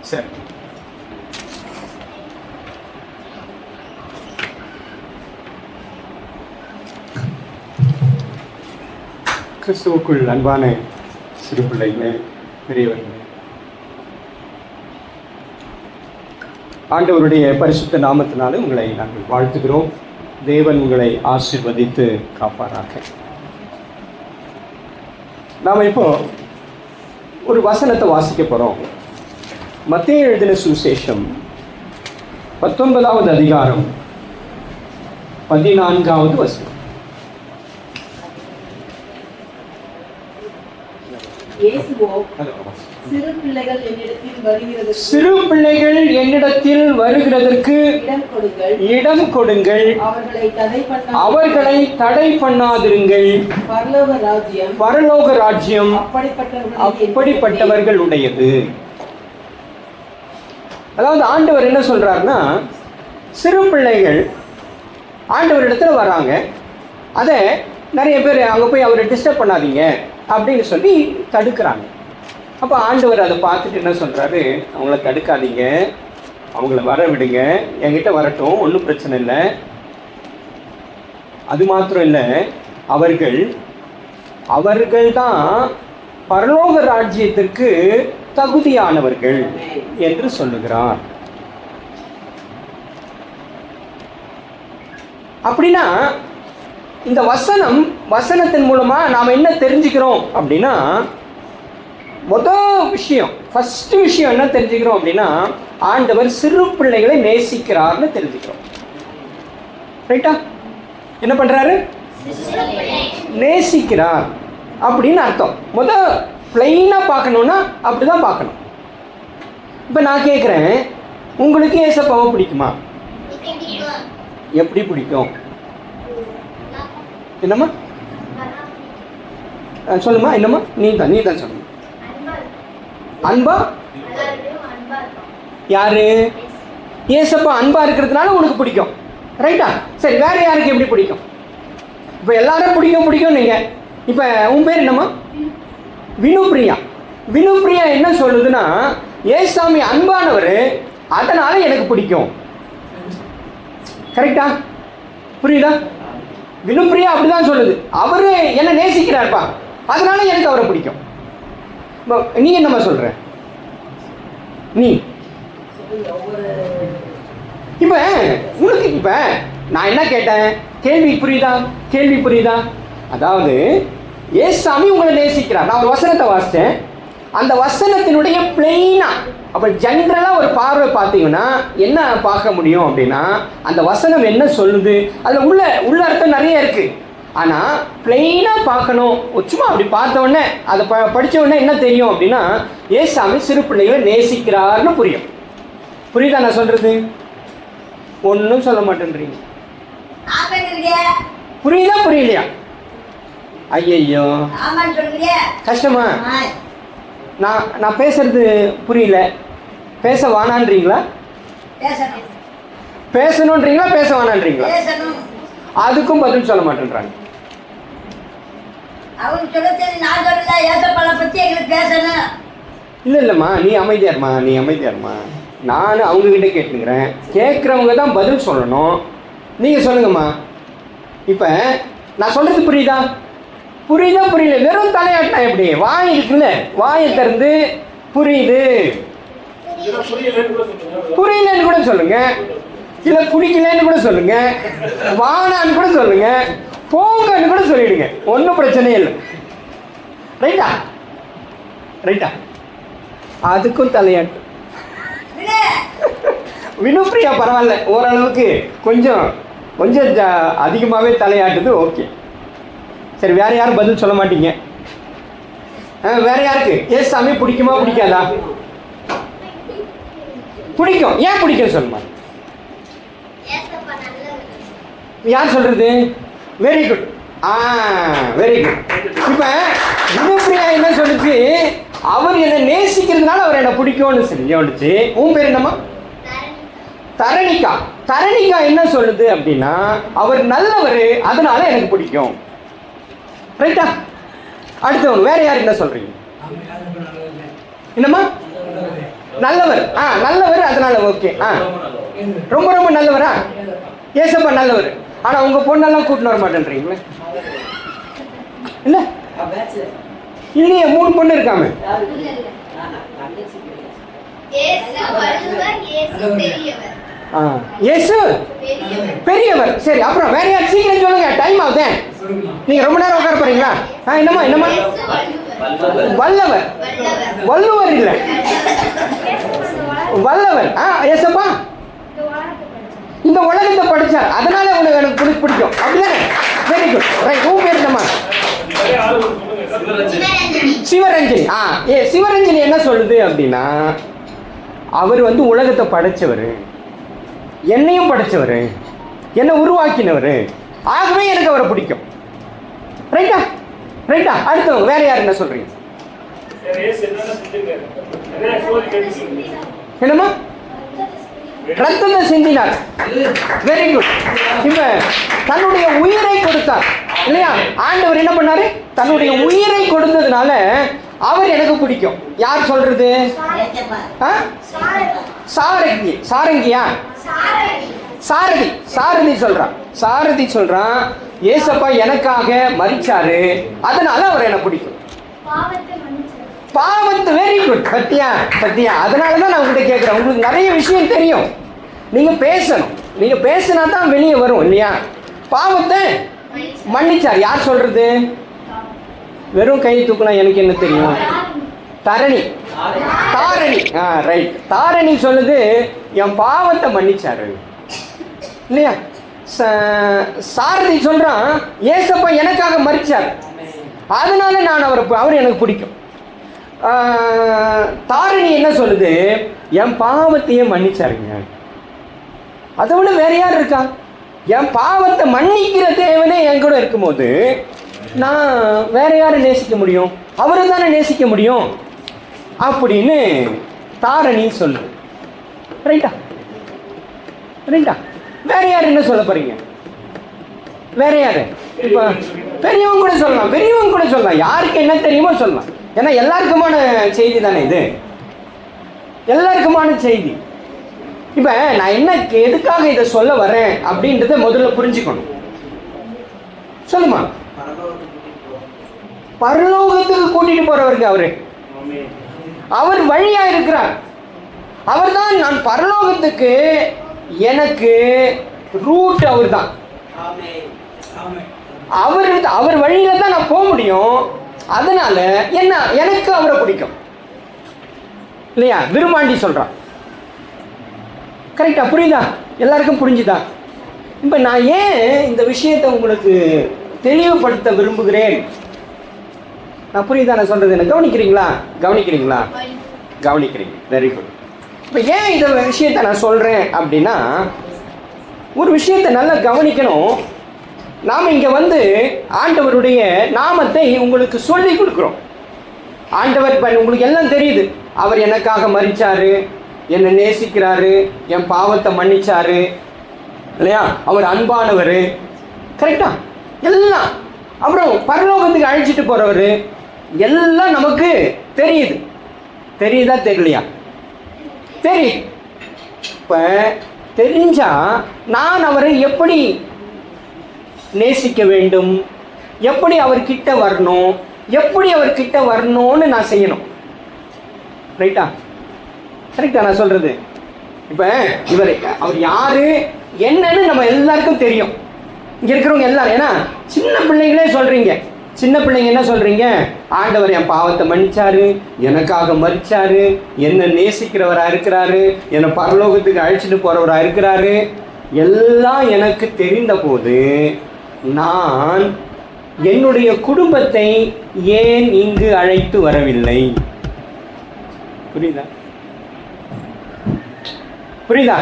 சரி. கிறிஸ்துவுக்குள் அன்பான சிறு பிள்ளைகளே பெரியவர்களே. ஆண்டவருடைய பரிசுத்த நாமத்தினாலே உங்களை நாங்கள் வாழ்த்துகிறோம். தேவன் உங்களை ஆசிர்வதித்து காப்பாராக. நாம் இப்போ ஒரு வசனத்தை வாசிக்க போகிறோம் மத்திய எழுதின சுவிசேஷம். பத்தொன்பதாவது அதிகாரம். பதினான்காவது வசனம். சிறு பிள்ளைகள் என்னிடத்தில் வருகிறதற்கு இடம் கொடுங்கள். அவர்களை தடை பண்ண அவர்களை தடை பண்ணாதிருங்கள். பரலோக ராஜ்யம் அப்படிப்பட்டவர்கள் உடையது அதாவது ஆண்டவர் என்ன சொல்கிறாருன்னா சிறு பிள்ளைகள் ஆண்டவர் இடத்துல வராங்க. அதை நிறைய பேர் அங்கே போய் அவரை டிஸ்டர்ப் பண்ணாதீங்க அப்படின்னு சொல்லி தடுக்கிறாங்க. அப்போ ஆண்டவர் அதை பார்த்துட்டு என்ன சொல்கிறாரு அவங்கள தடுக்காதீங்க. அவங்கள வர விடுங்க. என்கிட்ட வரட்டும். ஒன்றும் பிரச்சனை இல்லை. அது மாத்திரம் இல்லை அவர்கள் அவர்கள் தான் பரலோக ராஜ்யத்திற்கு தகுதியானவர்கள் என்று சொல்லுகிறார். அப்படின்னா இந்த வசனம் வசனத்தின் மூலமா நாம் என்ன தெரிஞ்சுக்கிறோம் அப்படின்னா முதல் விஷயம் ஃபர்ஸ்ட் விஷயம் என்ன தெரிஞ்சுக்கிறோம் அப்படின்னா ஆண்டவர் சிறு பிள்ளைகளை நேசிக்கிறார்னு தெரிஞ்சுக்கிறோம். ரைட்டா என்ன பண்றாரு? நேசிக்கிறார். அப்படின்னு அர்த்தம். முத பிளைனாக பார்க்கணுன்னா அப்படி தான் பார்க்கணும். இப்போ நான் கேட்குறேன் உங்களுக்கு ஏசப்பாவை பிடிக்குமா? எப்படி பிடிக்கும்? என்னம்மா? சொல்லுமா என்னம்மா? நீ தான் நீ தான் சொல்லுங்க அன்பா? யாரு? ஏசப்பா அன்பா இருக்கிறதுனால உனக்கு பிடிக்கும். ரைட்டா சரி வேற யாருக்கு எப்படி பிடிக்கும்? இப்போ எல்லாரும் பிடிக்கும் பிடிக்கும் நீங்கள் இப்போ உன் பேர் என்னம்மா? வினுப்ரியா. வினுப்ரியா என்ன சொல்லுதுன்னா ஏசாமி அன்பானவர் அதனால எனக்கு பிடிக்கும். கரெக்டா புரியுதா? வினுப்பிரியா அப்படிதான் சொல்லுது. அவர் என்ன நேசிக்கிறார்ப்பா. அதனால எனக்கு அவரை பிடிக்கும். நீ என்னம்மா சொல்ற? நீ. இப்போ உனக்கு இப்போ நான் என்ன கேட்டேன்? கேள்வி புரியுதா? கேள்வி புரியுதா? அதாவது ஏசாமி உங்களை நேசிக்கிறார். நான் ஒரு வசனத்தை வாசித்தேன் அந்த வசனத்தினுடைய பிளெயினா அப்போ ஜென்ரலாக ஒரு பார்வை பார்த்தீங்கன்னா என்ன பார்க்க முடியும் அப்படின்னா அந்த வசனம் என்ன சொல்லுது? அதில் உள்ள உள்ள அர்த்தம் நிறைய இருக்கு. ஆனால் பிளெயினாக பார்க்கணும். சும்மா அப்படி பார்த்த உடனே அதை ப படித்த உடனே என்ன தெரியும் அப்படின்னா ஏசாமி சிறு பிள்ளைகளை நேசிக்கிறார்னு புரியும். புரியுதா நான் சொல்றது? ஒன்றும் சொல்ல மாட்டேன்றீங்க. புரியுதா புரியலையா? ஐயையோ. கஷ்டமா? நான் நான் பேசுறது புரியல. பேச வானான்றீங்களா? பேசணுன்றீங்களா பேச வேணான்றீங்களா அதுக்கும் பதில் சொல்ல மாட்டேன்றாங்க. இல்லை இல்லைம்மா நீ அமைதியாருமா நீ அமைதியாருமா. நான் அவங்கக்கிட்ட கேட்டுக்கிறேன். கேட்குறவங்க தான் பதில் சொல்லணும். நீங்கள் சொல்லுங்கம்மா. இப்போ நான் சொல்கிறது புரியுதா? புரியுதா புரியல? வெறும் தலையாட்டினா எப்படி? வாய் இருக்குல்ல? வாயை திறந்து புரியுது. புரியலன்னு கூட சொல்லுங்க. இல்லை குடிக்கலன்னு கூட சொல்லுங்க. வானான்னு கூட சொல்லுங்க. போங்கன்னு கூட சொல்லிடுங்க. ஒன்றும் பிரச்சனையே இல்லை. ரைட்டா? ரைட்டா? அதுக்கும் தலையாட்டு. வினுப்பிரியா பரவாயில்ல. ஓரளவுக்கு கொஞ்சம் கொஞ்சம் ஜா- அதிகமாகவே தலையாட்டுது ஓகே. சரி வேற யாரும் பதில் சொல்ல மாட்டீங்க. ஆ, வேற யாருக்கு? ஏ சாமி பிடிக்குமா பிடிக்காதா? பிடிக்கும். ஏன் பிடிக்கும் சொல்லுமா? யார் சொல்றது? வெரி குட் ஆ வெரி குட் இப்போ வினுப்பிரியா என்ன சொல்லுச்சு? அவர் என்னை நேசிக்கிறதுனால அவர் என்னை பிடிக்கும்னு சொல்லி சொல்லுச்சு உன் பேர் என்னம்மா? தரணிகா. தரணிகா என்ன சொல்லுது அப்படின்னா அவர் நல்லவர் அதனால எனக்கு பிடிக்கும். ரைட்டா அடுத்தவங்க வேற யார் என்ன சொல்றீங்க? என்னம்மா? நல்லவர். ஆ நல்லவர் அதனால ஓகே ஆ. ரொம்ப ரொம்ப நல்லவரா? ஏசப்பா நல்லவர். ஆனா உங்க பொண்ணெல்லாம் கூட்டின்னு வர மாட்டேன்றீங்களே. இல்ல இல்லையே மூணு பொண்ணு இருக்காம. இயேசு வள்ளுவர், பெரியவர். ஆ. இயேசு! பெரியவர். சரி அப்புறம் வேற யார்? சீக்கிரம் சொல்லுங்க. டைம் ஆகுதே நீங்க ரொம்ப நேரம் உட்கார போறீங்களா? ஆ என்னம்மா என்னம்மா? வல்லவர். வல்லவர். இல்லை. இல்ல வல்லவர். ஆ ஏசப்பா இந்த உலகத்தை படிச்சார். அதனால உனக்கு எனக்கு பிடி- பிடிக்கும். அப்படிதானே? வெரி குட் ரைட் உன் பேர் என்னம்மா? சிவரஞ்சனி. சிவரஞ்சனி. ஆ ஏ சிவரஞ்சனி என்ன சொல்லுது அப்படின்னா அவர் வந்து உலகத்தை படைச்சவர். என்னையும் படைச்சவர். என்னை உருவாக்கினவர். ஆகவே எனக்கு அவரை பிடிக்கும். ரைட்டா ரைட்டா அடுத்தவங்க வேற யார் என்ன சொல்றீங்க என்னம்மா? ரத்தத்தை சிந்தினார் வெரி குட் இப்ப தன்னுடைய உயிரை கொடுத்தார். இல்லையா? ஆண்டவர் என்ன பண்ணாரு? தன்னுடைய உயிரை கொடுத்ததுனால அவர் எனக்கு பிடிக்கும். யார் சொல்றது? சாரங்கி. சாரங்கியா? சாரதி. சாரதி சொல்றான். சாரதி சொல்றான் ஏசப்பா எனக்காக மறிச்சாரு அதனால அவர் எனக்கு பிடிக்கும். பாவத்து வெரி குட். பத்தியா பத்தியா அதனால தான் நான் உங்ககிட்ட கேட்குறேன் உங்களுக்கு நிறைய விஷயம் தெரியும். நீங்கள் பேசணும். நீங்கள் பேசினா தான் வெளியே வரும் இல்லையா? பாவத்தை மன்னிச்சார். யார் சொல்கிறது வெறும் கை தூக்குனா எனக்கு என்ன தெரியும்? தரணி. தாரணி. ஆ ரைட் தாரணி சொல்லுது என் பாவத்தை மன்னிச்சாரு. இல்லையா? ச- சாரதி சொல்கிறான் ஏசப்பா எனக்காக மறிச்சார் அதனால நான் அவரை அவர் எனக்கு பிடிக்கும். தாரணி என்ன சொல்லுது? என் பாவத்தையே மன்னிச்சாருங்க. அதை விட வேற யார் இருக்கா? என் பாவத்தை மன்னிக்கிற தேவனே என் கூட இருக்கும்போது நான் வேற யாரை நேசிக்க முடியும்? அவரை தானே நேசிக்க முடியும்? அப்படின்னு தாரணி சொல்லு ரைட்டா ரைட்டா வேற யார் என்ன சொல்ல போறீங்க? வேற யாரு? இப்போ பெரியவங்க கூட சொல்லலாம். பெரியவங்க கூட சொல்லலாம். யாருக்கு என்ன தெரியுமோ சொல்லலாம். ஏன்னா எல்லாருக்குமான செய்தி தானே இது? எல்லாருக்குமான செய்தி. இப்போ நான் என்ன எதுக்காக இதை சொல்ல வரேன் அப்படின்றத முதல்ல புரிஞ்சுக்கணும். சொல்லுமா? பரலோகத்துக்கு கூட்டிட்டு போறவருங்க அவரு. அவர் வழியா இருக்கிறார். அவர்தான் நான் பரலோகத்துக்கு எனக்கு ரூட் அவர்தான். அவர் அவர் வழியில தான் நான் போக முடியும். அதனால என்ன எனக்கு அவரை பிடிக்கும். இல்லையா? விரும்பாண்டி சொல்கிறான் கரெக்டாக புரியுதா? எல்லாருக்கும் புரிஞ்சுதா? இப்போ நான் ஏன் இந்த விஷயத்தை உங்களுக்கு தெளிவுபடுத்த விரும்புகிறேன்? நான் புரியுதா? நான் சொல்கிறது என்ன? கவனிக்கிறீங்களா? கவனிக்கிறீங்களா? கவனிக்கிறீங்க. வெரி குட் இப்போ ஏன் இந்த விஷயத்தை நான் சொல்கிறேன் அப்படின்னா ஒரு விஷயத்தை நல்லா கவனிக்கணும். நாம் இங்கே வந்து ஆண்டவருடைய நாமத்தை உங்களுக்கு சொல்லி கொடுக்குறோம். ஆண்டவர் இப்போ உங்களுக்கு எல்லாம் தெரியுது. அவர் எனக்காக மறிச்சாரு என்னை நேசிக்கிறாரு என் பாவத்தை மன்னிச்சாரு இல்லையா? அவர் அன்பானவர். கரெக்டா எல்லாம். அப்புறம் பரலோகத்துக்கு அழைச்சிட்டு போகிறவர் எல்லாம் நமக்கு தெரியுது. தெரியுதா தெரியலையா? தெரியுது. இப்போ தெரிஞ்சால் நான் அவரை எப்படி நேசிக்க வேண்டும். எப்படி அவர்கிட்ட வரணும்? எப்படி அவர்கிட்ட வரணும்னு நான் செய்யணும். ரைட்டா கரெக்டா நான் சொல்றது? இப்ப இவர் அவர் யாரு? என்னன்னு நம்ம எல்லாருக்கும் தெரியும். இங்க இருக்கிறவங்க எல்லாரும் ஏன்னா சின்ன பிள்ளைங்களே சொல்றீங்க. சின்ன பிள்ளைங்க என்ன சொல்றீங்க? ஆண்டவர் என் பாவத்தை மன்னிச்சாரு எனக்காக மறிச்சாரு என்ன நேசிக்கிறவரா இருக்கிறாரு என்னை பரலோகத்துக்கு அழைச்சிட்டு போறவரா இருக்கிறாரு. எல்லாம் எனக்கு தெரிந்த போது நான் என்னுடைய குடும்பத்தை ஏன் இங்கு அழைத்து வரவில்லை? புரியுதா? புரியுதா?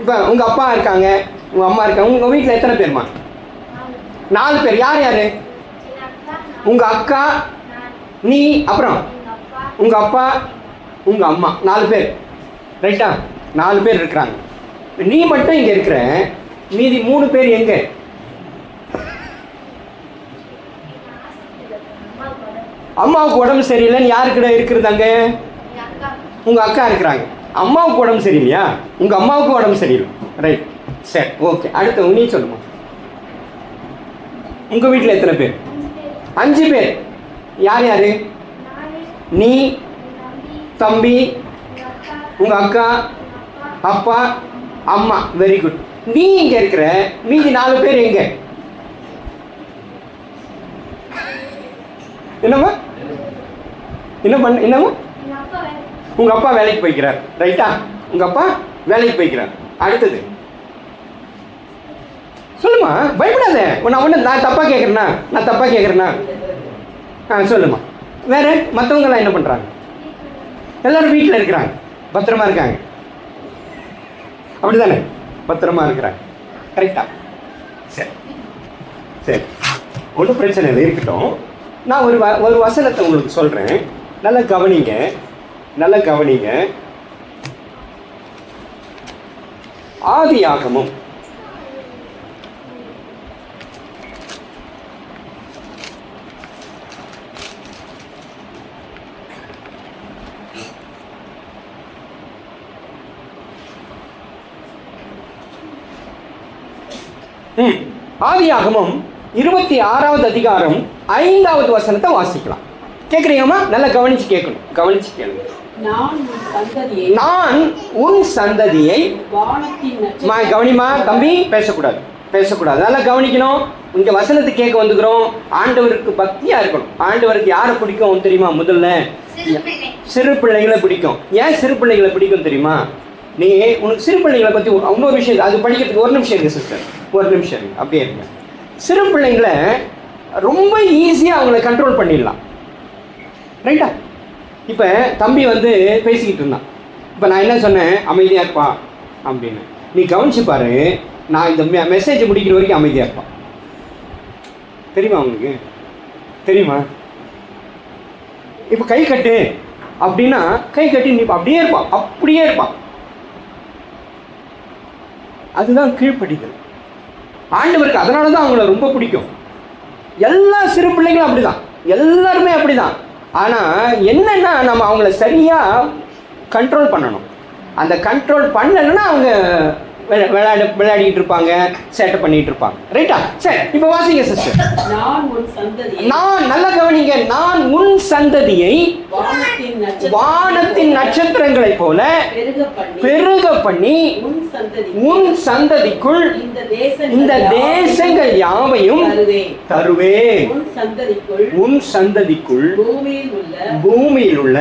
இப்போ உங்க அப்பா இருக்காங்க உங்க அம்மா இருக்காங்க உங்க வீட்டில் எத்தனை பேர்மா? நாலு பேர். யார் யாரு? உங்க அக்கா நீ அப்புறம்? உங்க அப்பா உங்க அம்மா. நாலு பேர். ரைட்டா? நாலு பேர் இருக்கிறாங்க. நீ மட்டும் இங்கே இருக்கிற மீதி மூணு பேர் எங்கே? அம்மாவுக்கு உடம்பு சரியில்லைன்னு யாருக்கிட்ட இருக்கிறதாங்க? உங்கள் அக்கா இருக்கிறாங்க. அம்மாவுக்கு உடம்பு சரியில்லையா? உங்கள் அம்மாவுக்கு உடம்பு சரியில்லை. ரைட் சரி ஓகே அடுத்து நீ சொல்லுமா. உங்கள் வீட்டில் எத்தனை பேர்? அஞ்சு பேர். யார் யார்? நீ தம்பி உங்கள் அக்கா அப்பா அம்மா. வெரி குட் நீ இங்கே இருக்கிற? மீதி நாலு பேர் எங்க? என்னம்மா? என்ன பண்ண என்னம்மா உங்க அப்பா வேலைக்கு போய்க்கிறார். ரைட்டா? உங்க அப்பா வேலைக்கு போய்க்கிறார். அடுத்தது. சொல்லுமா பயப்படாத. நான் ஒன்று நான் தப்பா கேட்குறேனா நான் தப்பா கேட்குறேனா ஆ சொல்லுமா. வேற மற்றவங்களாம் என்ன பண்ணுறாங்க எல்லாரும் வீட்டில் இருக்கிறாங்க. பத்திரமா இருக்காங்க. அப்படிதானே? பத்திரமா இருக்கிறாங்க. கரெக்டா சரி. சரி. ஒன்றும் பிரச்சனை இல்லை இருக்கட்டும். நான் ஒரு வ ஒரு வசனத்தை உங்களுக்கு சொல்கிறேன் நல்லா கவனிங்க. நல்லா கவனிங்க. ஆதி ஆகமும் ம். இருபத்தி ஆறாவது அதிகாரம் ஐந்தாவது வசனத்தை வாசிக்கலாம். கேட்குறீங்கம்மா நல்லா கவனிச்சு கேட்கணும் கவனிச்சு கேளுங்க. நான் உன் சந்ததியை நான் உன் சந்ததியை வானத்தின் மா நட்சத்திர- கவனிமா தம்பி பேசக்கூடாது. பேசக்கூடாது. நல்லா கவனிக்கணும். இங்க வசனத்தை கேட்க வந்துக்கிறோம். ஆண்டவருக்கு பக்தியா இருக்கணும். ஆண்டவருக்கு யாரை பிடிக்கும் தெரியுமா முதல்ல? சிறு பிள்ளை. சிறு பிள்ளைகளை பிடிக்கும். ஏன் சிறு பிள்ளைகளை பிடிக்கும் தெரியுமா? நீ உனக்கு சிறு பிள்ளைகளை பத்தி ஒரு- இன்னொரு விஷயம் அது படிக்கிறதுக்கு ஒரு நிமிஷம் இருக்கு சிஸ்டர் ஒரு நிமிஷம் இருக்கு. அப்படியே இருங்க. சிறு பிள்ளைங்களை ரொம்ப ஈஸியா அவங்கள கண்ட்ரோல் பண்ணிடலாம். ரைட்டா இப்போ தம்பி வந்து பேசிக்கிட்டு இருந்தான். இப்போ நான் என்ன சொன்னேன்? அமைதியாக இருப்பான் அப்படின்னு. நீ கவனிச்சு பாரு நான் இந்த மெசேஜ் முடிக்கிற வரைக்கும் அமைதியாக இருப்பான் தெரியுமா உங்களுக்கு? தெரியுமா? இப்போ கை கட்டு அப்படின்னா கை கட்டி நீ அப்படியே இருப்பான் அப்படியே இருப்பான் அதுதான் கீழ்ப்படிதல். ஆண்டவருக்கு அதனால தான் அவங்கள ரொம்ப பிடிக்கும். எல்லா சிறு பிள்ளைங்களும் அப்படிதான். எல்லாருமே அப்படிதான். ஆனால் என்னென்னா நம்ம அவங்கள சரியாக கண்ட்ரோல் பண்ணணும். அந்த கண்ட்ரோல் பண்ணலைன்னா அவங்க விளையாட விளையாடிட்டு இருப்பாங்க சேட்டை பண்ணிட்டு இருப்பாங்க ரைட்டா சரி இப்போ வாசிங்க சிஸ்டர் நான் நல்லா கவனிங்க நான் உன் சந்ததியை வானத்தின் நட்சத்திர- வானத்தின் நட்சத்திரங்களைப் போல பெருக பண்ணி உன் சந்ததி உன் சந்ததிக்குள் இந்த தேசங்கள் யாவையும் தருவேன். தருவேன். உன் சந்ததிக்குள் பூமியில் உள்ள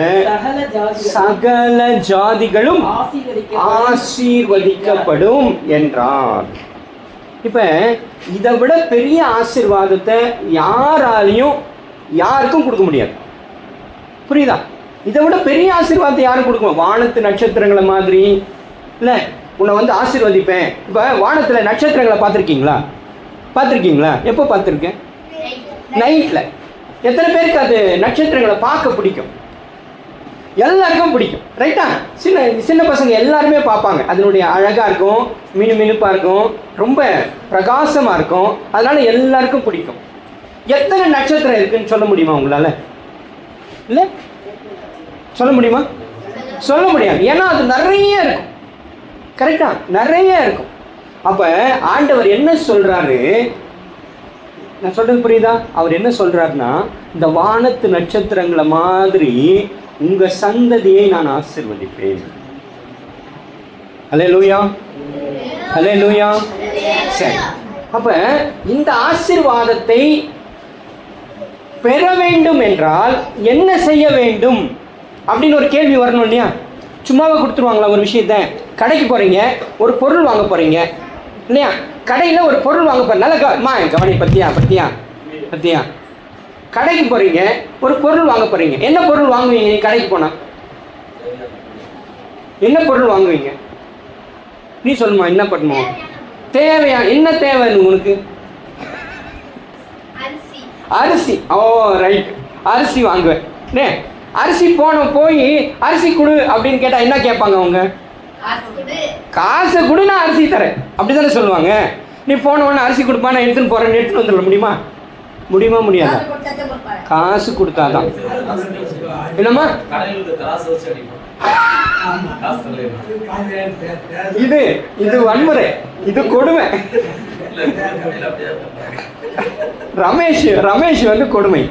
சகல ஜாதிகளும் ஆசீர்வதிக்கப்படும். ஆசீர்வதிக்கப்படும் என்றார். இப்ப இதை விட பெரிய ஆசீர்வாதத்தை யாராலையும் யாருக்கும் கொடுக்க முடியாது. புரியுதா? இதை விட பெரிய ஆசீர்வாதத்தை யாரும் கொடுக்க முடியாது. வானத்து நட்சத்திரங்களை மாதிரி இல்ல உன்னை வந்து ஆசீர்வதிப்பேன். இப்ப வானத்துல நட்சத்திரங்களை பார்த்துருக்கீங்களா? பார்த்துருக்கீங்களா? எப்போ பார்த்துருக்கேன்? நைட்ல எத்தனை பேருக்கு அது நட்சத்திரங்களை பார்க்க பிடிக்கும்? எல்லாருக்கும் பிடிக்கும். ரைட்டா சின்ன சின்ன பசங்க எல்லாருமே பார்ப்பாங்க. அதனுடைய அழகாக இருக்கும் மினு மினுப்பாக இருக்கும் ரொம்ப பிரகாசமாக இருக்கும். அதனால எல்லாருக்கும் பிடிக்கும். எத்தனை நட்சத்திரம் இருக்குன்னு சொல்ல முடியுமா உங்களால்? இல்லை? சொல்ல முடியுமா? சொல்ல முடியாது. ஏன்னா அது நிறைய இருக்கும். கரெக்டா நிறைய இருக்கும். அப்போ ஆண்டவர் என்ன சொல்கிறாரு நான் சொல்கிறது புரியுதா? அவர் என்ன சொல்கிறாருன்னா இந்த வானத்து நட்சத்திரங்களை மாதிரி உங்க சந்ததியை நான் ஆசிர்வதிப்பேன். ஹலே லூயா ஹலே லூயா சரி. அப்ப இந்த ஆசிர்வாதத்தை பெற வேண்டும் என்றால் என்ன செய்ய வேண்டும்? அப்படின்னு ஒரு கேள்வி வரணும் இல்லையா? சும்மாவே கொடுத்துருவாங்களா ஒரு விஷயத்த? கடைக்கு போறீங்க ஒரு பொருள் வாங்க போறீங்க இல்லையா? கடையில் ஒரு பொருள் வாங்க போறீங்க நல்ல கவனி பத்தியா பத்தியா? பத்தியா? கடைக்கு போறீங்க ஒரு பொருள் வாங்க போறீங்க. என்ன பொருள் வாங்குவீங்க? நீ கடைக்கு போனா? என்ன பொருள் வாங்குவீங்க? நீ சொல்லுமா என்ன பண்ணுவோம் தேவையா என்ன தேவை உனக்கு? அரிசி. ஓ ரைட் அரிசி வாங்குவேன். நே அரிசி போன போய் அரிசி கொடு அப்படின்னு கேட்டால் என்ன கேட்பாங்க அவங்க? காசு கொடு. நான் அரிசி தரேன். அப்படி தானே சொல்லுவாங்க. நீ போன உடனே அரிசி கொடுப்பா நான் எடுத்துன்னு போகிறேன் எடுத்துன்னு வந்துட முடியுமா? முடியுமா முடியாதா? காசு கொடுத்தாதான். என்னம்மா? இது இது வன்முறை. இது கொடுமை. ரமேஷ் ரமேஷ் வந்து கொடுமை.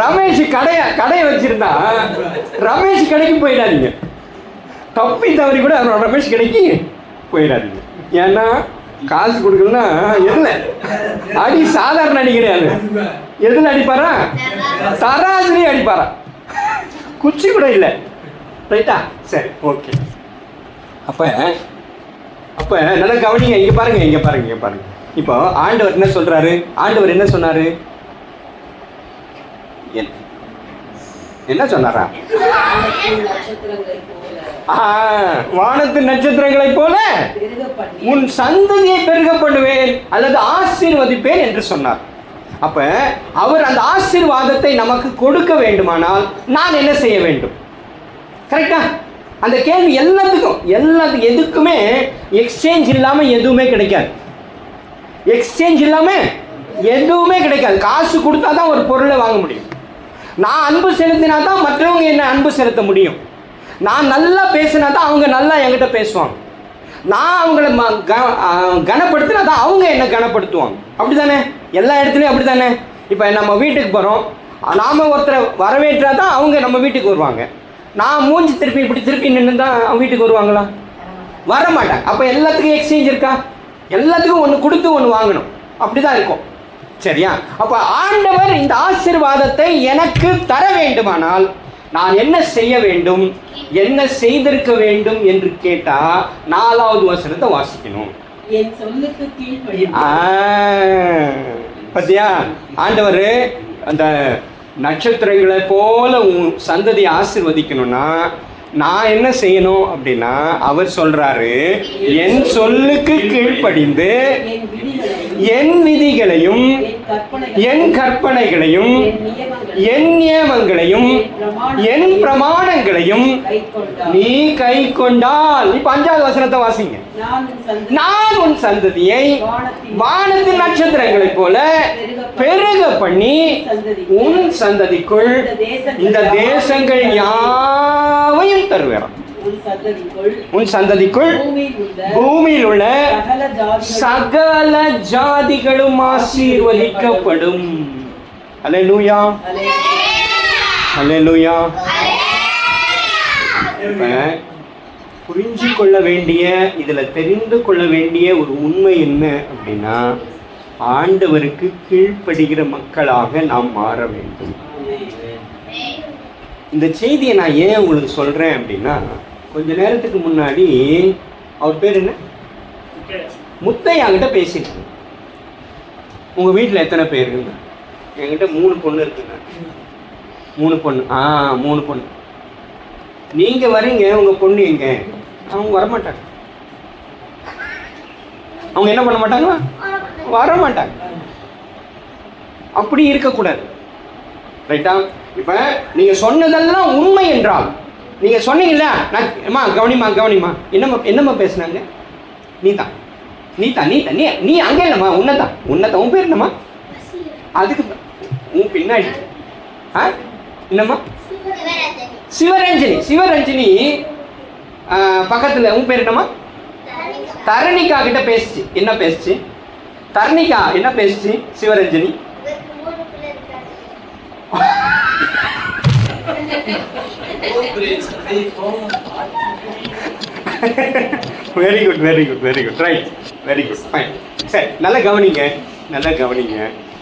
ரமேஷ் கடைய கடையை வச்சிருந்தா ரமேஷ் கடைக்கு போயிடாதீங்க. தப்பி தவறி கூட ரமேஷ் கடைக்கு போயிடாதீங்க. ஏன்னா காசு கொடுக்கலன்னா எதுல அடி சாதாரண அடி கிடையாது எதுல அடிப்பாரா? சராசரி அடிப்பாரா? குச்சி கூட இல்லை. ரைட்டா? சரி ஓகே அப்ப அப்ப நல்லா கவனிங்க. இங்க பாருங்க இங்க பாருங்க இங்க பாருங்க. இப்போ ஆண்டவர் என்ன சொல்றாரு? ஆண்டவர் என்ன சொன்னாரு? என்- என்ன சொன்னாரா? வானத்து நட்சத்திரங்களைப் போல உன் சந்ததியை பெருக பண்ணுவேன் அல்லது ஆசீர்வதிப்பேன் என்று சொன்னார். அப்ப அவர் அந்த ஆசீர்வாதத்தை நமக்கு கொடுக்க வேண்டுமானால் நான் என்ன செய்ய வேண்டும்? கரெக்டா அந்த கேள்வி எல்லாத்துக்கும் எல்லாத்துக்கும் எதுக்குமே எக்ஸ்சேஞ்ச் இல்லாம எதுவுமே கிடைக்காது. எக்ஸ்சேஞ்ச் இல்லாம எதுவுமே கிடைக்காது. காசு கொடுத்தா தான் ஒரு பொருளை வாங்க முடியும். நான் அன்பு செலுத்தினா தான் மற்றவங்க என்ன அன்பு செலுத்த முடியும். நான் நல்லா பேசினா தான் அவங்க நல்லா என்கிட்ட பேசுவாங்க. நான் அவங்கள ம- க- கனப்படுத்தினா தான் அவங்க என்ன கனப்படுத்துவாங்க. அப்படிதானே எல்லா இடத்துலையும் அப்படிதானே இப்போ நம்ம வீட்டுக்கு போகிறோம் நாம் ஒருத்தரை வரவேற்றா தான் அவங்க நம்ம வீட்டுக்கு வருவாங்க. நான் மூஞ்சி திருப்பி இப்படி திருப்பி நின்று தான் அவங்க வீட்டுக்கு வருவாங்களா? வர மாட்டாங்க அப்போ எல்லாத்துக்கும் எக்ஸ்சேஞ்ச் இருக்கா? எல்லாத்துக்கும் ஒன்று கொடுத்து ஒன்று வாங்கணும். அப்படிதான் இருக்கும். சரியா? அப்போ ஆண்டவர் இந்த ஆசீர்வாதத்தை எனக்கு தர வேண்டுமானால் நான் என்ன செய்ய வேண்டும்? என்ன செய்திருக்க வேண்டும் என்று கேட்டா நாலாவது வசனத்தை வாசிக்கணும். பாத்தியா? ஆண்டவர் அந்த நட்சத்திரங்களை போல உன் சந்ததியை ஆசீர்வதிக்கணும்னா நான் என்ன செய்யணும் அப்படின்னா அவர் சொல்றாரு என் சொல்லுக்கு கீழ்ப்படிந்து என் விதிகளையும் என் கற்பனைகளையும் என் நியமங்களையும் என் பிரமாணங்களையும் நீ கை கொண்டால். இப்ப அஞ்சாவது வசனத்தை வாசிங்க. நான் உன் சந்ததியை வானத்தின் நட்சத்திரங்களைப் போல பெருக பண்ணி உன் சந்ததிக்குள் இந்த தேசங்கள் யாவையும் தருவேன். உன் சந்ததிக்குள் பூமியில் உள்ள சகல ஜாதிகளும் ஆசீர்வதிக்கப்படும். அல்லேலூயா அல்லேலூயா இப்ப புரிஞ்சு கொள்ள வேண்டிய இதுல தெரிந்து கொள்ள வேண்டிய ஒரு உண்மை என்ன அப்படின்னா ஆண்டவருக்கு கீழ்ப்படுகிற மக்களாக நாம் மாற வேண்டும். இந்த செய்தியை நான் ஏன் உங்களுக்கு சொல்றேன் அப்படின்னா கொஞ்ச நேரத்துக்கு முன்னாடி அவர் பேர் என்ன? முத்தையா. கிட்ட பேசிட்டு இருந்தேன். உங்க வீட்டில் எத்தனை பேர் இருக்குங்க என்கிட்ட மூணு பொண்ணு இருக்குங்க. மூணு பொண்ணு? ஆ மூணு பொண்ணு. நீங்க வரீங்க உங்க பொண்ணு எங்க? அவங்க வரமாட்டாங்க. அவங்க என்ன பண்ண மாட்டாங்களா? வர மாட்டாங்க அப்படி இருக்கக்கூடாது. ரைட்டா இப்ப நீங்க சொன்னதெல்லாம் உண்மை என்றால் நீங்க சொன்னீங்கல்ல நான் அம்மா கவனிமா கவனிமா என்னம்மா என்னம்மா பேசுனாங்க? நீதான். நீதான் நீதான் நீ நீ அங்கே இல்லைம்மா உன்னதான். உன்னதான் உன் பேர் என்னம்மா? அதுக்கு உன் பின்னாடி. ஆ? என்னம்மா? சிவரஞ்சனி. சிவரஞ்சனி பக்கத்துல உன் பேர் என்னம்மா? தரணிகா கிட்ட பேசுச்சு. என்ன பேசுச்சு? தரணிகா என்ன பேசுச்சு? Sivaranjani. Very good very good very good right very good fine சரி நல்லா கவனிங்க. நல்லா கவனிங்க.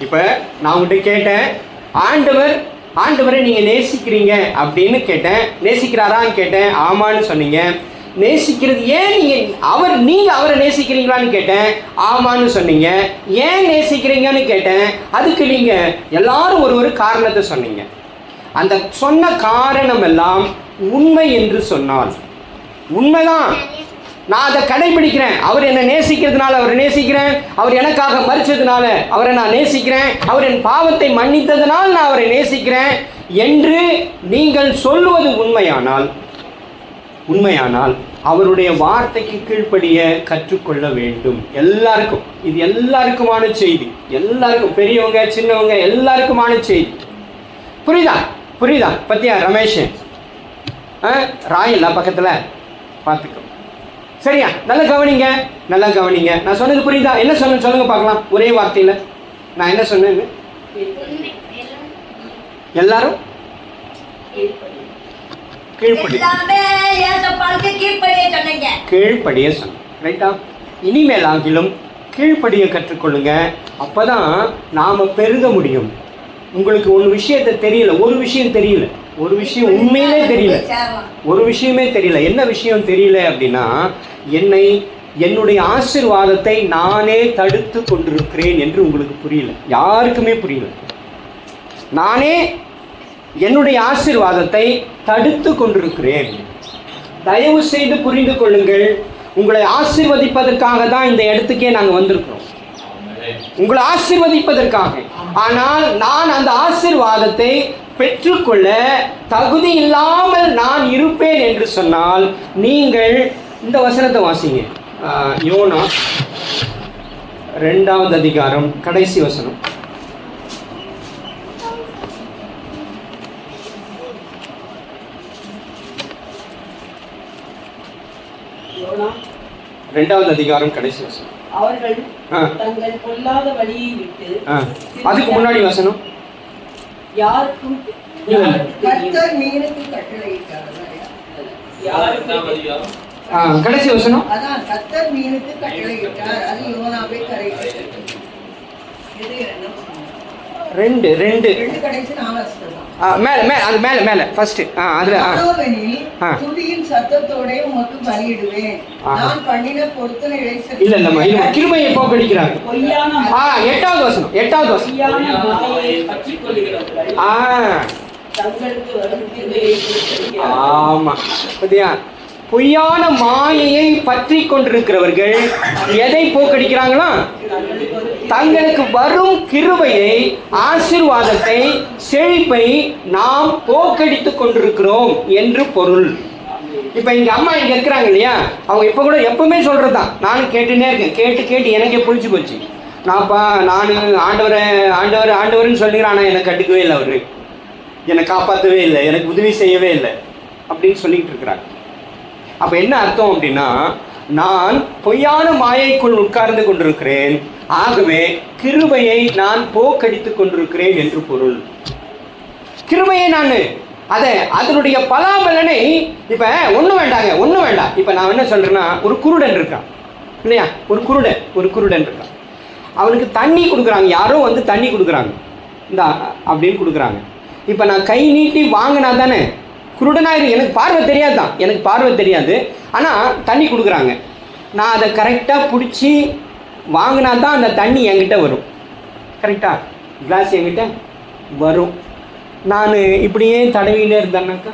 இப்போ நான் உங்கள்கிட்ட கேட்டேன் ஆண்டவர் ஆண்டவரை நீங்கள் நேசிக்கிறீங்க அப்படின்னு கேட்டேன். நேசிக்கிறாரான்னு கேட்டேன். ஆமான்னு சொன்னீங்க. நேசிக்கிறது ஏன் நீங்கள் அவர் நீங்கள் அவரை நேசிக்கிறீங்களான்னு கேட்டேன். ஆமான்னு சொன்னீங்க. ஏன் நேசிக்கிறீங்கன்னு கேட்டேன். அதுக்கு நீங்கள் எல்லாரும் ஒரு ஒரு காரணத்தை சொன்னீங்க. அந்த சொன்ன காரணம் எல்லாம் உண்மை என்று சொன்னால். உண்மைதான். நான் அதை கடைபிடிக்கிறேன். அவர் என்னை நேசிக்கிறதுனால அவரை நேசிக்கிறேன். அவர் எனக்காக மறிச்சதுனால அவரை நான் நேசிக்கிறேன். அவர் என் பாவத்தை மன்னித்ததுனால் நான் அவரை நேசிக்கிறேன் என்று நீங்கள் சொல்லுவது உண்மையானால் உண்மையானால் அவருடைய வார்த்தைக்கு கீழ்ப்படிய கற்றுக்கொள்ள வேண்டும். எல்லாருக்கும். இது எல்லாருக்குமான செய்தி. எல்லாருக்கும். பெரியவங்க சின்னவங்க எல்லாருக்குமான செய்தி. புரியுதா? புரியுதா? பத்தியா ரமேஷ்? ஆ, ராயல்ல பக்கத்தில்? பார்த்துக்கோ. சரியா? நல்லா கவனிங்க. நல்லா கவனிங்க. நான் சொன்னது புரியுதா? என்ன சொன்னேன் சொல்லுங்க பார்க்கலாம். ஒரே வார்த்தையில். நான் என்ன சொன்னேன்னு எல்லாரும்? சொன்னீங்க. கீழ்ப்படிய சொன்னேன். ரைட்டா இனிமேல் ஆகிலும் கீழ்ப்படிய கற்றுக்கொள்ளுங்க. அப்பதான் நாம பெருக முடியும். உங்களுக்கு ஒரு விஷயத்தை தெரியல ஒரு விஷயம் தெரியல. ஒரு விஷயம் உண்மையிலே தெரியல. ஒரு விஷயமே தெரியல. என்ன விஷயம் தெரியல அப்படின்னா என்னை என்னுடைய ஆசீர்வாதத்தை நானே தடுத்து கொண்டிருக்கிறேன் என்று உங்களுக்கு புரியல. யாருக்குமே புரியல. நானே என்னுடைய ஆசீர்வாதத்தை தடுத்து கொண்டிருக்கிறேன். தயவு செய்து புரிந்து கொள்ளுங்கள். உங்களை ஆசிர்வதிப்பதற்காக தான் இந்த இடத்துக்கே நாங்கள் வந்திருக்கிறோம். உங்களை ஆசிர்வதிப்பதற்காக. ஆனால் நான் அந்த ஆசீர்வாதத்தை பெற்றுக்கொள்ள தகுதி இல்லாமல் நான் இருப்பேன் என்று சொன்னால் நீங்கள் இந்த வசனத்தை வாசிங்க. யோனா ரெண்டாவது அதிகாரம் கடைசி வசனம். யோனா, ரெண்டாவது அதிகாரம் கடைசி வசனம். அவர்கள். தங்கள் பொல்லாத வழியை விட்டு அதுக்கு முன்னாடி வசனம். யாருக்கும்? கர்த்தர் கட்டளையிட்டார் கடைசி வசனம். அதான் கர்த்தர் மீனுக்கு கட்டளையிட்டார் அது யோனாவை கரையிட்டது இது என்ன? சொன்னார்? ரெண்டு ரெண்டு. ரெண்டு கடைசி நாலாஸ்தான் ஆ, மேலே மேலே அது மேலே மேலே ஃபர்ஸ்ட் ஆ அதில் ஆ. ஆ. துதியின் சத்தத்தோட உமக்கு பலியிடுவேன். நான் பண்ணின பொருத்தனைகளை இல்ல இல்லம்மா இல்ல கிருபையை போக்கடிக்கிறாங்க. பொய்யான ஆ எட்டாவது வசனம் எட்டாவது வசனம். ஆ. ஆமா. பாத்தியா? பொய்யான மாயையை பற்றி கொண்டிருக்கிறவர்கள் எதை போக்கடிக்கிறாங்களா? தங்களுக்கு வரும் கிருபையை ஆசீர்வாதத்தை செழிப்பை நாம் போக்கடித்துக் கொண்டிருக்கிறோம் என்று பொருள். இப்போ இங்க அம்மா இங்க இருக்கிறாங்க இல்லையா? அவங்க இப்போ கூட எப்பவுமே சொல்கிறது தான் நானும் கேட்டுனே இருக்கேன். கேட்டு கேட்டு எனக்கே புரிஞ்சு போச்சு. நான்ப்பா நான் ஆண்டவரை ஆண்டவர் ஆண்டவர்னு சொல்லிக்கிறேன் ஆனால் எனக்கு கட்டுக்கவே இல்லை அவரு. என்னை காப்பாற்றவே இல்லை. எனக்கு உதவி செய்யவே இல்லை. அப்படின்னு சொல்லிக்கிட்டு இருக்கிறாங்க. அப்போ என்ன அர்த்தம் அப்படின்னா நான் பொய்யான மாயைக்குள் உட்கார்ந்து கொண்டிருக்கிறேன். ஆகவே கிருபையை நான் போக்கடித்துக் கொண்டிருக்கிறேன் என்று பொருள். கிருபையை நான் அதை அதனுடைய பலாபலனை இப்போ ஒன்றும் வேண்டாங்க ஒன்றும் வேண்டாம். இப்போ நான் என்ன சொல்கிறேன்னா ஒரு குருடன் இருக்கான். இல்லையா? ஒரு குருடன் ஒரு குருடன் இருக்கான். அவனுக்கு தண்ணி கொடுக்குறாங்க. யாரோ வந்து தண்ணி கொடுக்குறாங்க. இந்தா அப்படின்னு கொடுக்குறாங்க. இப்போ நான் கை நீட்டி வாங்கினா தானே குருடனாக இருக்கு எனக்கு பார்வை தெரியாது தான் எனக்கு பார்வை தெரியாது. ஆனால் தண்ணி கொடுக்குறாங்க. நான் அதை கரெக்டாக பிடிச்சி வாங்கினா தான் அந்த தண்ணி என்கிட்ட வரும். கரெக்டா கிளாஸ் என்கிட்ட வரும். நான் இப்படியே தடவினே இருந்தேன்னாக்கா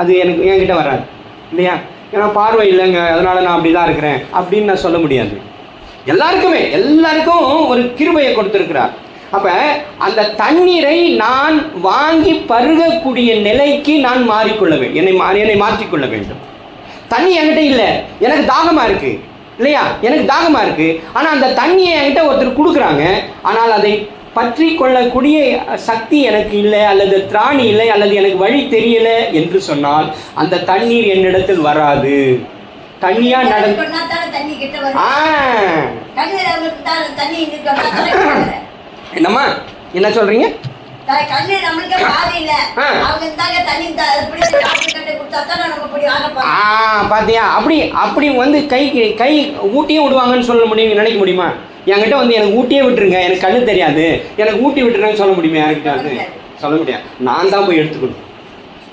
அது எனக்கு என்கிட்ட வராது. இல்லையா? ஏன்னா பார்வை இல்லைங்க அதனால் நான் அப்படி தான் இருக்கிறேன் அப்படின்னு நான் சொல்ல முடியாது. எல்லாருக்குமே எல்லாருக்கும் ஒரு கிருபையை கொடுத்துருக்கிறார். அப்போ அந்த தண்ணீரை நான் வாங்கி பருகக்கூடிய நிலைக்கு நான் மாறிக்கொள்ள வேண்டும் என்னை மா என்னை மாற்றிக்கொள்ள வேண்டும். தண்ணி என்கிட்ட இல்லை எனக்கு தாகமாக இருக்குது இல்லையா? எனக்கு தாகமாக இருக்கு. ஆனால் அந்த தண்ணியை என்கிட்ட ஒருத்தர் கொடுக்குறாங்க. ஆனால் அதை பற்றி கொள்ளக்கூடிய சக்தி எனக்கு இல்லை அல்லது திராணி இல்லை அல்லது எனக்கு வழி தெரியல என்று சொன்னால் அந்த தண்ணீர் என்னிடத்தில் வராது. தண்ணியா நட சொன்னா தானே தண்ணி கிட்ட வரும்? ஆ. கண்ணீர் அவங்களுக்கு தான் தண்ணி இங்க சொன்னா தானே கிட்ட வரும். என்னம்மா? என்ன சொல்றீங்க? நம்மளுக்கே பாதி இல்ல. அவங்க இருந்தாங்க தண்ணி போறோம். பாத்தியா? அப்படி அப்படி வந்து கை கை ஊட்டியே விடுவாங்கன்னு சொல்ல முடியும் நினைக்க முடியுமா? என்கிட்ட வந்து எனக்கு ஊட்டியே விட்டுருங்க எனக்கு கண்ணு தெரியாது. எனக்கு ஊட்டி விட்டுருங்கன்னு சொல்ல முடியுமா? யார்கிட்ட? வந்து சொல்ல முடியாது. நான் தான் போய் எடுத்துக்கணும்.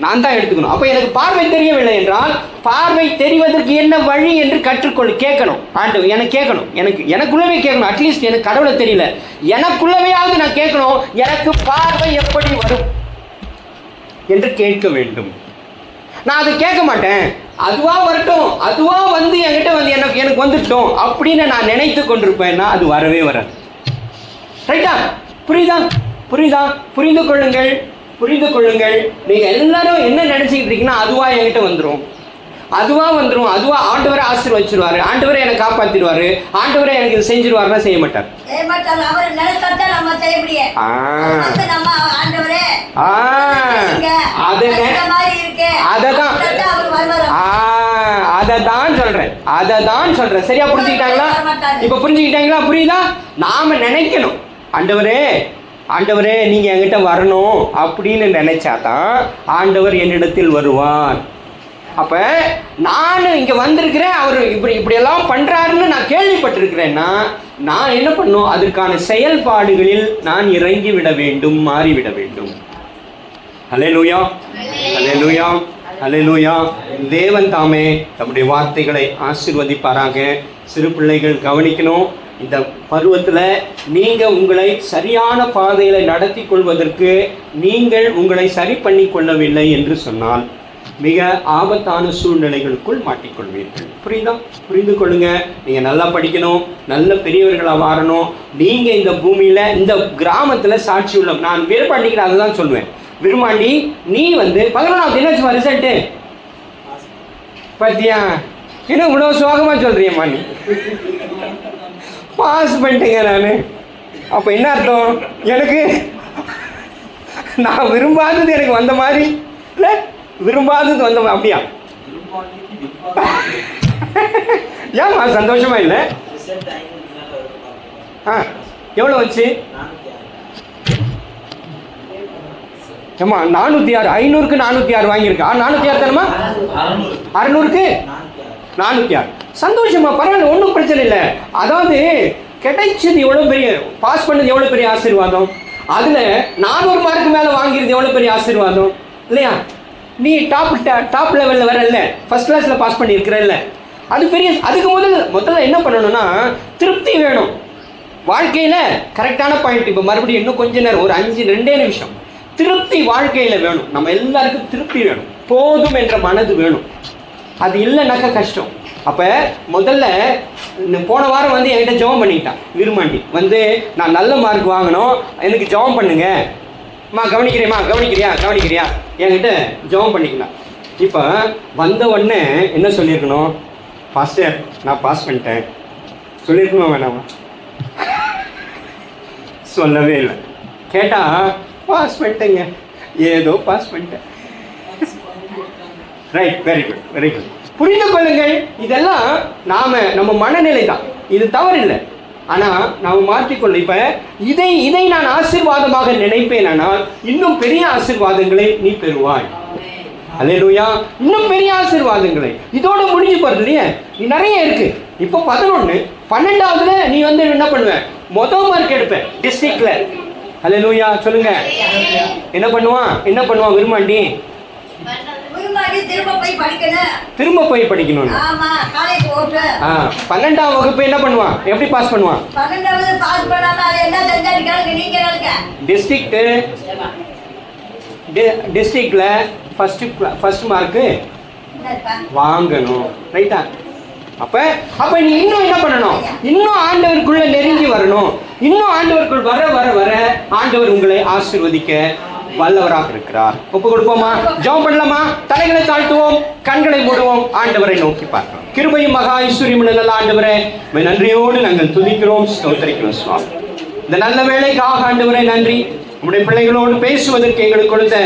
நான் தான் எடுத்துக்கணும். அப்போ எனக்கு பார்வை தெரியவில்லை என்றால் பார்வை தெரிவதற்கு என்ன வழி என்று கற்றுக்கொள் கேட்கணும். ஆண்டு எனக்கு கேட்கணும். எனக்கு எனக்குள்ளவே கேட்கணும். அட்லீஸ்ட் எனக்கு கடவுளை தெரியல. எனக்குள்ளவையாவது நான் கேட்கணும். எனக்கு பார்வை எப்படி வரும் என்று கேட்க வேண்டும். நான் அதை கேட்க மாட்டேன். அதுவா வரட்டும். அதுவா வந்து என்கிட்ட வந்து எனக்கு எனக்கு வந்துட்டோம் அப்படின்னு நான் நினைத்து கொண்டிருப்பேன்னா அது வரவே வராது. ரைட்டா புரியுதா? புரியுதா? புரிந்து கொள்ளுங்கள். புரிந்து கொள்ளுங்கள். நீங்க எல்லாரும் என்ன நினைச்சுக்கிட்டு இருக்கீங்கன்னா அதுவா என்கிட்ட வந்துடும் அதுவா வந்துடும் அதுவா ஆண்டவரை ஆசீர்வச்சிருவாரு. ஆண்டவரை எனக்கு காப்பாத்திடுவாரு. ஆண்டவரை எனக்கு இது செஞ்சிருவாருன்னா செய்ய மாட்டார். அதை தான். சொல்றேன். அதை தான் சொல்றேன். சரியா புரிஞ்சுக்கிட்டாங்களா? இப்ப புரிஞ்சுக்கிட்டாங்களா? புரியுதா? நாம நினைக்கணும். ஆண்டவரே ஆண்டவரே நீங்க என்கிட்ட வரணும் அப்படின்னு நினைச்சாதான் ஆண்டவர் என்னிடத்தில் வருவார். அப்ப நான் இங்க வந்திருக்கிறேன் அவர் இப்படி இப்படி எல்லாம் பண்றாருன்னு நான் கேள்விப்பட்டிருக்கிறேன்னா நான் என்ன பண்ணும்? அதற்கான செயல்பாடுகளில் நான் இறங்கி விட வேண்டும் மாறிவிட வேண்டும். ஹலே லூயா ஹலே லூயா ஹலே லூயா தேவன் தாமே தம்முடைய வார்த்தைகளை ஆசிர்வதிப்பாராக. சிறு பிள்ளைகள் கவனிக்கணும். இந்த பருவத்தில் நீங்கள் உங்களை சரியான பாதையில் நடத்தி கொள்வதற்கு நீங்கள் உங்களை சரி பண்ணி கொள்ளவில்லை என்று சொன்னால் மிக ஆபத்தான சூழ்நிலைகளுக்குள் மாட்டிக்கொள்வீர்கள். புரியுதா? புரிந்து கொள்ளுங்க. நீங்கள் நல்லா படிக்கணும் நல்ல பெரியவர்களாக வாரணும். நீங்கள் இந்த பூமியில் இந்த கிராமத்தில் சாட்சி உள்ள நான் விரும்பாண்டிக்கிற அதை தான் சொல்லுவேன். விரும்பாண்டி நீ வந்து பதினொன்றாம் என்ன ரிசல்ட்டு பார்த்தியா என்ன இவ்வளோ சோகமாக சொல்கிறியம்மா நீ பாஸ் பண்ணிட்டேங்க நான். அப்போ என்ன அர்த்தம்? எனக்கு நான் விரும்பாதது எனக்கு வந்த மாதிரி. இல்லை விரும்பாதது வந்த அப்படியா? ஏம்மா சந்தோஷமா இல்லை? ஆ எவ்வளோ வச்சு? ஏம்மா நானூற்றி ஆறு ஐநூறுக்கு நானூற்றி ஆறு வாங்கியிருக்கா. நானூற்றி ஆறு தரமா அறநூறுக்கு? நானூற்றி ஆறு. சந்தோஷமா பரவாயில்ல ஒன்றும் பிரச்சனை இல்லை. அதாவது கிடைச்சது எவ்வளோ பெரிய பாஸ் பண்ணது எவ்வளோ பெரிய ஆசீர்வாதம்? அதில் நானூறு மார்க்கு மேலே வாங்கியிருந்தது எவ்வளோ பெரிய ஆசீர்வாதம்? இல்லையா? நீ டாப் டாப் லெவலில் வரல ஃபர்ஸ்ட் கிளாஸில் பாஸ் பண்ணியிருக்கிறல்ல. அது பெரிய அதுக்கு முதல்ல முதல்ல என்ன பண்ணணும்னா திருப்தி வேணும். வாழ்க்கையில் கரெக்டான பாயிண்ட் இப்போ மறுபடியும் இன்னும் கொஞ்ச நேரம் ஒரு அஞ்சு ரெண்டே நிமிஷம். திருப்தி வாழ்க்கையில் வேணும். நம்ம எல்லாருக்கும் திருப்தி வேணும். போதும் என்ற மனது வேணும். அது இல்லைனாக்கா கஷ்டம். அப்போ முதல்ல இந்த போன வாரம் வந்து என்கிட்ட ஜெபம் பண்ணிக்கிட்டான் விரும்பாண்டி வந்து நான் நல்ல மார்க் வாங்கணும் எனக்கு ஜெபம் பண்ணுங்க. அம்மா கவனிக்கிறேம்மா கவனிக்கிறியா கவனிக்கிறியா? என்கிட்ட ஜெபம் பண்ணிக்கலாம் இப்போ வந்த உடனே என்ன சொல்லியிருக்கணும்? பாஸ்டர் நான் பாஸ் பண்ணிட்டேன். சொல்லியிருக்கணுமா வேணாமா? சொல்லவே இல்லை. கேட்டால் பாஸ் பண்ணிட்டேங்க. ஏதோ பாஸ் பண்ணிட்டேன். Right very good very good புரிந்து கொள்ளுங்கள். இதெல்லாம் நாம நம்ம மனநிலை தான் இது தவறில்லை. ஆனால் ஆனா நாம் மாற்றிக்கொள்ள இப்ப இதை இதை நான் ஆசீர்வாதமாக நினைப்பேன் ஆனால் இன்னும் பெரிய ஆசிர்வாதங்களை நீ பெறுவாய். அலையலூயா இன்னும் பெரிய ஆசிர்வாதங்களை. இதோட முடிஞ்சு போறது இல்லையா? நீ நிறைய இருக்கு. இப்போ பதினொன்று பன்னெண்டாவதுல நீ வந்து என்ன பண்ணுவ? மொதல் மார்க் எடுப்ப டிஸ்ட்ரிக்ட்ல அலையலூயா சொல்லுங்க. என்ன பண்ணுவான்? என்ன பண்ணுவான் விரும்பாண்டி? திரும்ப போய் படிக்கணும். பன்னெண்டாம் வகுப்பு என்ன பண்ணுவான்? எப்படி பாஸ் பண்ணுவான்? டிஸ்ட்ரிக்ட் டிஸ்ட்ரிக்ட்ல ஃபர்ஸ்ட் ஃபர்ஸ்ட் மார்க்கு? வாங்கணும். ரைட்டா அப்ப அப்ப நீ இன்னும் என்ன பண்ணணும்? இன்னும் ஆண்டவருக்குள்ள நெருங்கி வரணும். இன்னும் ஆண்டவருக்குள் வர வர வர ஆண்டவர் உங்களை ஆசீர்வதிக்க வல்லவராக இருக்கிறார். ஒப்பு கொடுப்போமா? ஜெபம் பண்ணலாமா? தலைகளை தாழ்த்துவோம் கண்களை மூடுவோம் ஆண்டவரை நோக்கி பார்க்கிறோம் கிருபையும் மகா ஐஸ்வரியம் நல்ல ஆண்டவரே நன்றியோடு நாங்கள் துதிக்கிறோம் ஸ்தோத்தரிக்கிறோம் சுவாமி. இந்த நல்ல வேலைக்காக ஆண்டவரே நன்றி. உங்களுடைய பிள்ளைகளோடு பேசுவதற்கு எங்களுக்கு கொடுத்த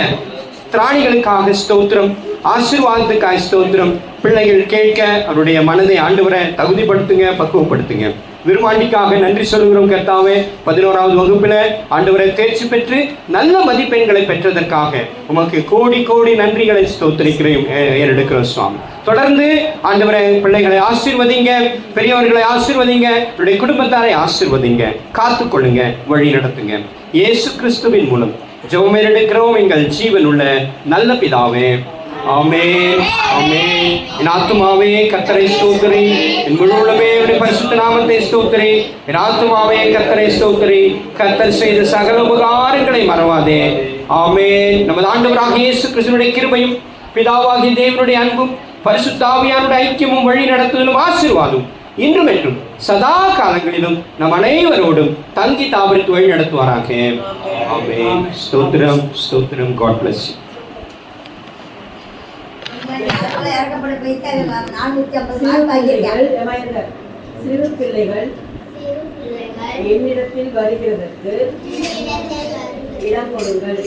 திராணிகளுக்காக ஸ்தோத்திரம் ஆசீர்வாதத்துக்காக ஸ்தோத்திரம். பிள்ளைகள் கேட்க அவருடைய மனதை ஆண்டவரை தகுதிப்படுத்துங்க பக்குவப்படுத்துங்க. விருமாண்டிக்காக நன்றி சொல்கிறோம் கர்த்தாவே. பதினோராவது வகுப்பில் ஆண்டவரை தேர்ச்சி பெற்று நல்ல மதிப்பெண்களை பெற்றதற்காக உமக்கு கோடி கோடி நன்றிகளை ஸ்தோத்திரிக்கிறோம் ஏ- ஏறெடுக்கிறோம் சுவாமி? தொடர்ந்து ஆண்டவரை பிள்ளைகளை ஆசீர்வதிங்க பெரியவர்களை ஆசீர்வதிங்க உடைய குடும்பத்தாரை ஆசீர்வதிங்க காத்துக்கொள்ளுங்க வழி நடத்துங்க. இயேசு கிறிஸ்துவின் மூலம் ஜெபம் எடுக்கிறோம். எங்கள் ஜீவன் உள்ள நல்ல பிதாவே. ஆமென் ஆமென். என் ஆத்மாவே கத்தரை ஸ்தோத்திரி. என் முழு உள்ளமே உடைய பரிசுத்த நாமத்தை ஸ்தோத்திரி. என் ஆத்மாவே கத்தரை ஸ்தோத்திரி. கத்தர் செய்த சகல உபகாரங்களை மறவாதே. ஆமென். நமது ஆண்டவராக இயேசு கிருஷ்ணனுடைய கிருபையும் பிதாவாகிய தேவனுடைய அன்பும் பரிசுத்தாவியானுடைய ஐக்கியமும் வழி நடத்துவதும் ஆசீர்வாதம் இன்றும் என்றும் சதா காலங்களிலும் நம் அனைவரோடும் தங்கி தாவரித்து வழி நடத்துவாராக. ஆமே ஸ்தோத்திரம் ஸ்தோத்திரம். காட் பிளஸ் அதுல இறக்கப்பட போயிட்டு நானூத்தி ஐம்பது சிறு பிள்ளைகள் என்னிடத்தில் வருகிறதற்கு. இடம் கொடுங்கள்